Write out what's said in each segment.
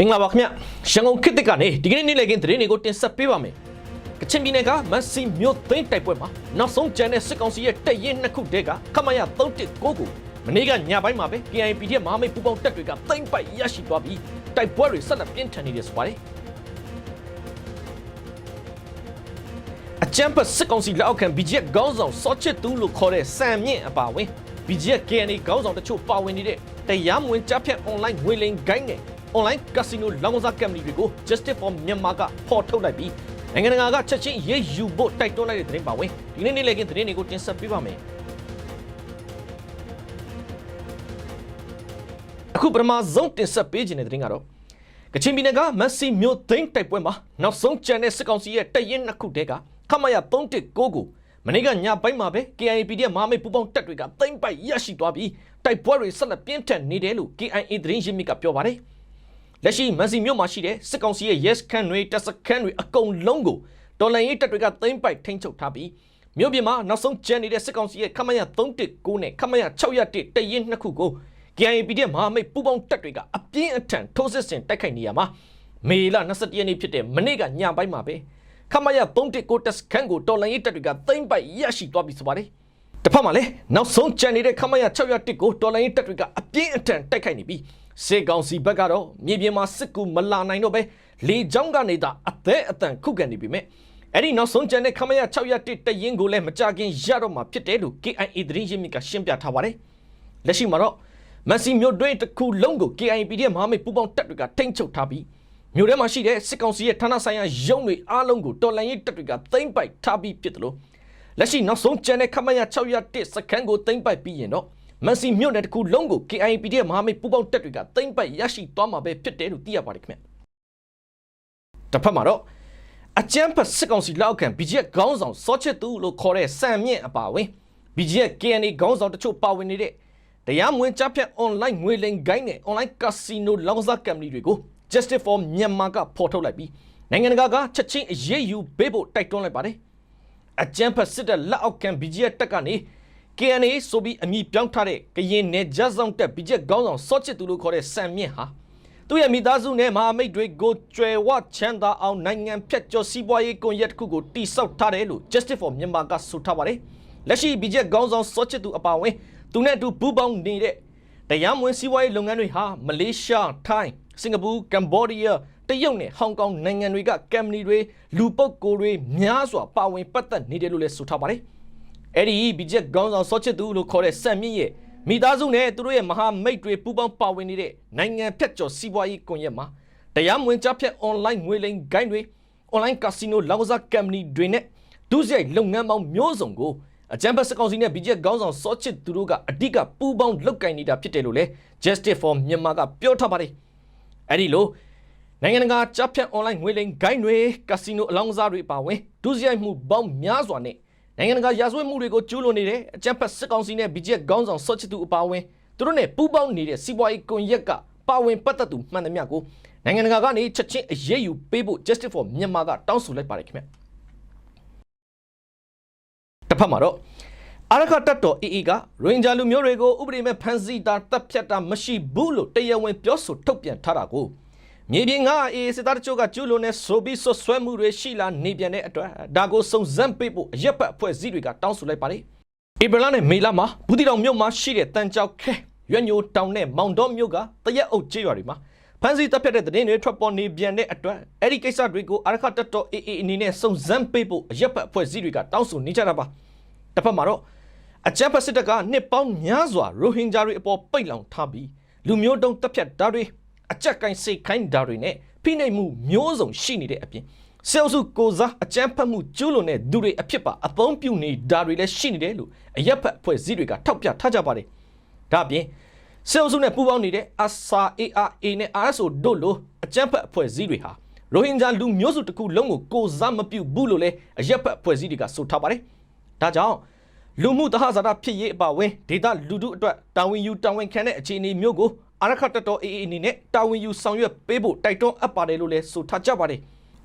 မင်္ဂလာပါခင်ဗျရန်ကုန်ခေတ်သစ်ကနေဒီကနေ့နေ့လည်ခင်းသတင်းတွေကိုတင်ဆက်ပေးပါမယ်ကချင်ပြည်နယ်ကမက်ဆီမြို့သိမ်းတိုက်ပွဲမှာနောက်ဆုံးကျန်တဲ့စစ်ကောင်စီရဲ့တပ်ရင်းနှစ်ခုတည်းကခမရ319ကိုမနေ့ကညပိုင်းမှာပဲ KIP ရဲ့မဟာမိတ်ပူးပေါင်းတပ်တွေကသိမ်းပိုက်ရရှိသွားပြီးတိုက်ပွဲတွေဆက်လက်ပြင်းထန်နေတယ်ဆိုပါတယ်အချမ်ပတ်စစ်ကောင်စီလက်အောက်ခံ BGF ခေါင်းဆောင်စောချစ်သူလို့ခေါ်တဲ့စံမြင့်အပါဝင် BGF KNA ခေါင်းဆောင်တချို့ပါဝင်နေတဲ့တရားမဝင်ကြားဖြတ် online ငွေလိမ်ဂိုင်းနဲ့ online casino လောင်းစားကမ်ပဏီတွေကို Justice for Myanmar ကဖော်ထုတ်လိုက်ပြီးနိုင်ငံတကာကချက်ချင်းရေးယူဖို့တိုက်တွန်းလိုက်တဲ့သတင်းပါဝင်ဒီနေ့နေ့လည်ကင်းသတင်းတွေကိုတင်ဆက်ပေးပါမယ်အခုပထမဆုံးတင်ဆက်ပေးခြင်းတဲ့သတင်းကတော့ကချင်ပြည်နယ်ကမက်ဆီမြို့သိမ်းတိုက်ပွဲမှာနောက်ဆုံးကျန်တဲ့စစ်ကောင်စီရဲ့တပ်ရင်းနှစ်ခုတည်းကခမရ319ကိုမနေ့ကညပိုင်းမှာပဲ KIA PDF မဟာမိတ်ပူးပေါင်းတပ်တွေကသိမ်းပိုက်ရရှိသွားပြီးတိုက်ပွဲတွေဆက်လက်ပြင်းထန်နေတယ်လို့ KIA သတင်းရင်းမြစ်ကပြောပါတယ် လက်ရှိမန်စီမြို့မှာရှိတဲ့စစ်ကောင်စီရဲ့ yes ခန်းတွေတပ်စခန်းတွေအကုန်လုံးကိုတော်လန်ရေးတပ်တွေကသိမ်းပိုက်ထိန်းချုပ်ထားပြီးမြို့ပြင်မှာနောက်ဆုံးကျန်နေတဲ့စစ်ကောင်စီရဲ့ခမရ319နဲ့ခမရ601တပ်ရင်းနှစ်ခုကို KIA PDF မဟာမိတ်ပူးပေါင်းတပ်တွေကအပြင်းအထန်ထိုးစစ်ဆင်တိုက်ခိုက်နေရမှာမေလ22ရက်နေ့ဖြစ်တဲ့မနေ့ကညပိုင်းမှာပဲခမရ319တပ်စခန်းကိုတော်လန်ရေးတပ်တွေကသိမ်းပိုက်ရရှိသွားပြီဆိုပါတယ် တစ်ဖက်မှာလည်းနောက်ဆုံးကျန်နေတဲ့ခမရ601ကိုတော်လိုင်းတပ်တွေကအပြင်းအထန်တိုက်ခိုက်နေပြီးစေကောင်စီဘက်ကတော့မြေပြင်မှာစစ်ကူမလာနိုင်တော့ပဲလေကြောင်းကနေသာအသက်အတန်ခုခံနေပြီမဲ့အဲ့ဒီနောက်ဆုံးကျန်တဲ့ခမရ601တရင်ကိုလည်းမကြခင်ရတော့မှာဖြစ်တယ်လို့ KIA သတင်းရင်းမြစ်ကရှင်းပြထားပါတယ်လက်ရှိမှာတော့မက်ဆီမြို့တွင်းတစ်ခုလုံးကို KIA တဲ့မဟာမိတ်ပူးပေါင်းတပ်တွေကထိန်းချုပ်ထားပြီးမြို့ထဲမှာရှိတဲ့စစ်ကောင်စီရဲ့ဌာနဆိုင်ရာရုံးတွေအားလုံးကိုတော်လှန်ရေးတပ်တွေကသိမ်းပိုက်ထားပြီးဖြစ်တယ်လို့ လက်ရှိနောက်ဆုံးကျန်တဲ့ခမရ601စခန်းကိုသိမ်းပိုက်ပြီးရင်တော့မန်စီမြို့နယ်တစ်ခုလုံးကို KIP ရဲ့မဟာမိတ်ပူးပေါင်းတပ်တွေကသိမ်းပိုက်ရရှိသွားမှာပဲဖြစ်တယ်လို့သိရပါတယ်ခင်ဗျ။တစ်ဖက်မှာတော့အကြမ်းဖက်စစ်ကောင်စီလက်အောက်ခံ BGF ခေါင်းဆောင်စောချစ်သူလို့ခေါ်တဲ့စံမြင့်အပါဝင် BGF KNA ခေါင်းဆောင်တချို့ပါဝင်နေတဲ့တရားမဝင်ကြားဖြတ် online ငွေလိမ်ဂိုင်းနဲ့ online casino လောင်းစားကမ်ပဏီတွေကို Justice for Myanmar ကဖော်ထုတ်လိုက်ပြီးနိုင်ငံတကာကချက်ချင်းအရေးယူပေးဖို့တိုက်တွန်းလိုက်ပါတယ်။ အကြမ်းဖက်စစ်တပ်လက်အောက်ခံ BGF တက်ကနေ KNA ဆိုပြီးအမည်ပြောင်းထားတဲ့ကရင်နယ်ဂျတ်ဆောင်တက် BGF ခေါင်းဆောင်စောချစ်သူလို့ခေါ်တဲ့စံမြင့်ဟာသူ့ရဲ့မိသားစုနဲ့မဟာမိတ်တွေကိုကျွယ်ဝချမ်းသာအောင်နိုင်ငံဖြတ်ကျော်စီးပွားရေးကွန်ရက်တစ်ခုကိုတိစောက်ထားတယ်လို့ Justice for Myanmar ကဆိုထားပါတယ်။လက်ရှိ BGF ခေါင်းဆောင်စောချစ်သူအပါအဝင်သူနဲ့အတူပူးပေါင်းနေတဲ့တရားမဝင်စီးပွားရေးလုပ်ငန်းတွေဟာမလေးရှား၊ထိုင်း၊စင်ကာပူ၊ကမ္ဘောဒီးယား တရုတ်နဲ့ဟောင်ကောင်နိုင်ငံတွေကကမ်ပဏီတွေလူပုတ်ကိုယ်တွေများစွာပါဝင်ပတ်သက်နေတယ်လို့လည်းဆိုထားပါတယ်။အဲ့ဒီ BJP ခေါင်းဆောင်စောချစ်သူလို့ခေါ်တဲ့စံမြင့်ရဲ့မိသားစုနဲ့သူတို့ရဲ့မဟာမိတ်တွေပူးပေါင်းပါဝင်နေတဲ့နိုင်ငံဖြတ်ကျော်စီးပွားရေးကွန်ရက်မှာတရားမဝင်ကြားဖြတ် online ငွေလိမ်ဂိုင်းတွေ online casino လောင်းစားကမ်ပဏီတွေနဲ့ဒုစရိုက်လုပ်ငန်းပေါင်းမျိုးစုံကိုအကြံဖက်စကောင်စီနဲ့ BJP ခေါင်းဆောင်စောချစ်သူတို့ကအဓိကပူးပေါင်းလုပ်ကင်နေတာဖြစ်တယ်လို့လည်း Justice for Myanmar ကပြောထားပါတယ်။အဲ့ဒီလို နိုင်ငံတကာကြားဖြတ် online ငွေလိမ်ဂိုင်းတွေကက်စီနိုအလောင်းကစားတွေပါဝင်ဒုစရိုက်မှုပေါင်းများစွာနဲ့နိုင်ငံတကာရာဇဝတ်မှုတွေကိုကျူးလွန်နေတဲ့အကြမ်းဖက်စစ်ကောင်စီနဲ့ BJP ခေါင်းဆောင်ဆော့ချစ်သူအပါဝင်သူတို့နဲ့ပူးပေါင်းနေတဲ့စီးပွားရေးကွန်ရက်ကပါဝင်ပတ်သက်သူမှန်သမျှကိုနိုင်ငံတကာကနေချက်ချင်းအရေးယူပေးဖို့ Justice for Myanmar ကတောင်းဆိုလိုက်ပါတယ်ခင်ဗျတစ်ဖက်မှာတော့အရခတ်တော် AA ကရိုဟင်ဂျာလူမျိုးတွေကိုဥပဒေမဲ့ဖမ်းဆီးတာတပ်ဖြတ်တာမရှိဘူးလို့တရားဝင်ပြောဆိုထုတ်ပြန်ထားတာကို မြေပြင်ကအေးစစ်သားတချို့ကကျူးလွန်တဲ့ဆိုပြီးဆွဆွဲမှုတွေရှိလာနေပြန်တဲ့အတွက်ဒါကိုစုံစမ်းပေးဖို့အရက်ပတ်အဖွဲ့အစည်းတွေကတောင်းဆိုလိုက်ပါတယ်။ဧပြီလနဲ့မေလမှာဘူးတီတောင်မြို့မှာရှိတဲ့တန်ကြောက်ခဲရွက်ညိုတောင်နဲ့မောင်တော်မြို့ကတရက်အုပ်ကျေးရွာတွေမှာဖမ်းဆီးတပ်ဖြတ်တဲ့တဲ့တွေထွက်ပေါ်နေပြန်တဲ့အတွက်အဲ့ဒီကိစ္စတွေကိုအာရခတက်တော်အေးအေးအနေနဲ့စုံစမ်းပေးဖို့အရက်ပတ်အဖွဲ့အစည်းတွေကတောင်းဆိုနေကြတာပါ။တစ်ဖက်မှာတော့အကြမ်းဖက်စစ်တပ်ကနှစ်ပေါင်းများစွာရိုဟင်ဂျာတွေအပေါ်ပိတ်လောင်ထားပြီးလူမျိုးတုံးတပ်ဖြတ်တာတွေ အကြက်ကိုင်းစိတ်ခိုင်းတာတွေနဲ့ဖိနှိပ်မှုမျိုးစုံရှိနေတဲ့အပြင်ဆဲလ်စုကိုစားအကြမ်းဖက်မှုကျူးလွန်တဲ့သူတွေအဖြစ်ပါအသုံးပြုနေတာတွေလည်းရှိနေတယ်လို့အရက်ဖက်အဖွဲ့အစည်းတွေကထောက်ပြထားကြပါတယ်။ဒါ့အပြင်ဆဲလ်စုနဲ့ပူးပေါင်းနေတဲ့ ASA ARA နဲ့ RSO တို့လိုအကြမ်းဖက်အဖွဲ့အစည်းတွေဟာရိုဟင်ဂျာလူမျိုးစုတစ်ခုလုံးကိုကိုစားမပြုဘူးလို့လည်းအရက်ဖက်အဖွဲ့အစည်းတွေကဆိုထားပါတယ်။ဒါကြောင့်လူမှုတဟဇာတာဖြစ်ရေးအပါဝင်ဒေတာလူထုအတွက်တာဝန်ယူတာဝန်ခံတဲ့အခြေအနေမျိုးကို အာရခတ်တတော် AA အနေနဲ့တာဝန်ယူဆောင်ရွက်ပေးဖို့တိုက်တွန်းအပ်ပါတယ်လို့လည်းဆိုထားကြပါတယ်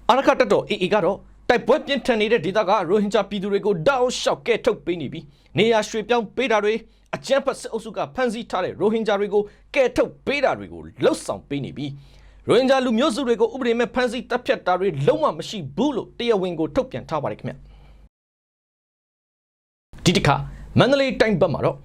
အာရခတ်တတော် AA ကတော့တိုက်ပွဲပြင်းထန်နေတဲ့ဒေသကရိုဟင်ဂျာပြည်သူတွေကိုတောက်လျှောက်ကဲထုတ်ပေးနေပြီးနေရာရွှေ့ပြောင်းပေးတာတွေအကြမ်းဖက်စစ်အုပ်စုကဖမ်းဆီးထားတဲ့ရိုဟင်ဂျာတွေကိုကဲထုတ်ပေးတာတွေကိုလှုပ်ဆောင်ပေးနေပြီးရိုဟင်ဂျာလူမျိုးစုတွေကိုဥပဒေမဲ့ဖမ်းဆီးတပ်ဖြတ်တာတွေလုံးဝမရှိဘူးလို့တရားဝင်ကိုထုတ်ပြန်ထားပါတယ်ခင်ဗျဒီတစ်ခါမန္တလေးတိုင်းဘက်မှာတော့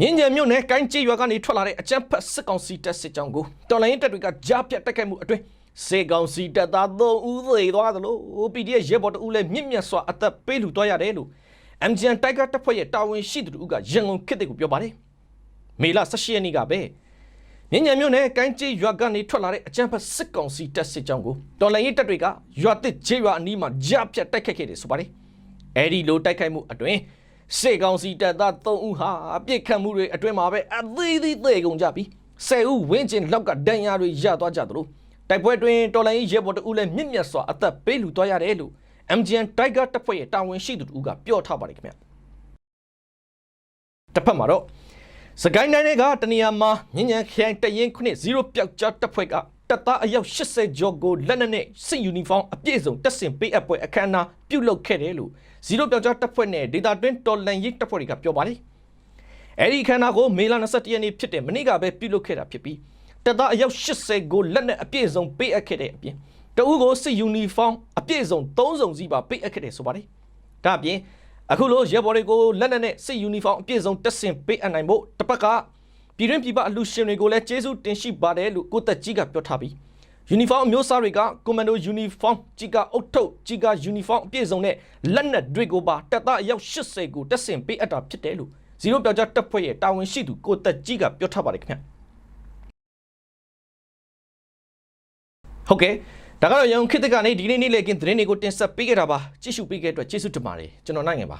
မြင်းကြံမြို့နယ်ကိုင်းကျေးရွာကနေထွက်လာတဲ့အကြမ်းဖက်စစ်ကောင်စီတပ်စစ်ကြောင်းကိုတော်လိုင်းတပ်တွေကကြားပြတ်တိုက်ခိုက်မှုအတွင်းစေကောင်စီတပ်သား3ဦးသေသွားသလို PDF ရဲဘော်တဦးလည်းမြင့်မြတ်စွာအသက်ပေးလူသွားရတယ်လို့ MGN တိုက်ကားတပ်ဖွဲ့ရဲ့တာဝန်ရှိသူတို့ကရန်ကုန်ခေတ်တဲ့ကိုပြောပါတယ်မေလ18ရက်နေ့ကပဲမြင်းညံမြို့နယ်ကိုင်းကျေးရွာကနေထွက်လာတဲ့အကြမ်းဖက်စစ်ကောင်စီတပ်စစ်ကြောင်းကိုတော်လိုင်းရေးတပ်တွေကရွာတစ်ကျေးရွာအနီးမှာကြားပြတ်တိုက်ခိုက်ခဲ့တယ်ဆိုပါတယ်အဲဒီလိုတိုက်ခိုက်မှုအတွင်း စေကောင်စီတပ်သား3ဦးဟာအပြစ်ခတ်မှုတွေအတွင်းမှာပဲအသေးသေးသေကုန်ကြပြီး10ဦးဝင်းကျင်လောက်ကဒဏ်ရာတွေရသွားကြသလိုတိုက်ပွဲတွင်တော်လိုင်းရဲဘော်တဦးလည်းမြင့်မြတ်စွာအသက်ပေးလူသွားရတယ်လို့ MGN Tiger တပ်ဖွဲ့ရဲ့တာဝန်ရှိသူတို့ကပြောထားပါတယ်ခင်ဗျတစ်ဖက်မှာတော့စကိုင်းတိုင်းကတနေရာမှာမြင်းညံခရိုင်တရင်ခုနှစ်0ပျောက်ကြားတပ်ဖွဲ့ကတပ်သားအယောက်80ကျော်ကိုလက်နက်နဲ့စစ်ယူနီဖောင်းအပြည့်စုံတပ်ဆင်ပေးအပ်ပွဲအခမ်းအနားပြုလုပ်ခဲ့တယ်လို့ 0ပျောက်ကြားတပ်ဖွဲ့နဲ့ဒေတာတွင်းတော်လန်ရေးတပ်ဖွဲ့တွေကပြောပါတယ်အဲ့ဒီခန္ဓာကိုမေလ21ရက်နေ့ဖြစ်တဲ့မနေ့ကပဲပြုလုပ်ခဲ့တာဖြစ်ပြီးတပ်သားအယောက်80ကိုလက်နက်အပြည့်စုံပေးအပ်ခဲ့တဲ့အပြင်တအုပ်ကိုစစ်ယူနီဖောင်းအပြည့်စုံ3စုံစီပါပေးအပ်ခဲ့တယ်ဆိုပါတယ်။ဒါအပြင်အခုလိုရဲဘော်တွေကိုလက်နက်နဲ့စစ်ယူနီဖောင်းအပြည့်စုံတက်ဆင်ပေးအပ်နိုင်ဖို့တစ်ပတ်ကပြည်တွင်းပြည်ပအလူရှင်တွေကိုလည်းကျေးဇူးတင်ရှိပါတယ်လို့ကိုသက်ကြီးကပြောထားပြီး ယူနီဖောင်းအမျိုးအစားတွေကကွန်မန်ဒိုယူနီဖောင်းကြီးကအုတ်ထုတ်ကြီးကယူနီဖောင်းအပြည့်စုံနဲ့လက်နက်တွေကိုပါတပ်သားအယောက်80ကိုတက်ဆင်ပေးအပ်တာဖြစ်တယ်လို့ဇီရိုပြောက်ကြားတပ်ဖွဲ့ရဲ့တာဝန်ရှိသူကိုသက်ကြီးကပြောထားပါတယ်ခင်ဗျဟုတ်ကဲ့ဒါကတော့ရန်ကုန်ခေတ်သစ်ကနေဒီနေ့နေ့လေကင်းသတင်းတွေကိုတင်ဆက်ပေးခဲ့တာပါကြည့်ရှုပေးခဲ့တဲ့အတွက်ကျေးဇူးတင်ပါတယ်ကျွန်တော်နိုင်ငယ်ပါ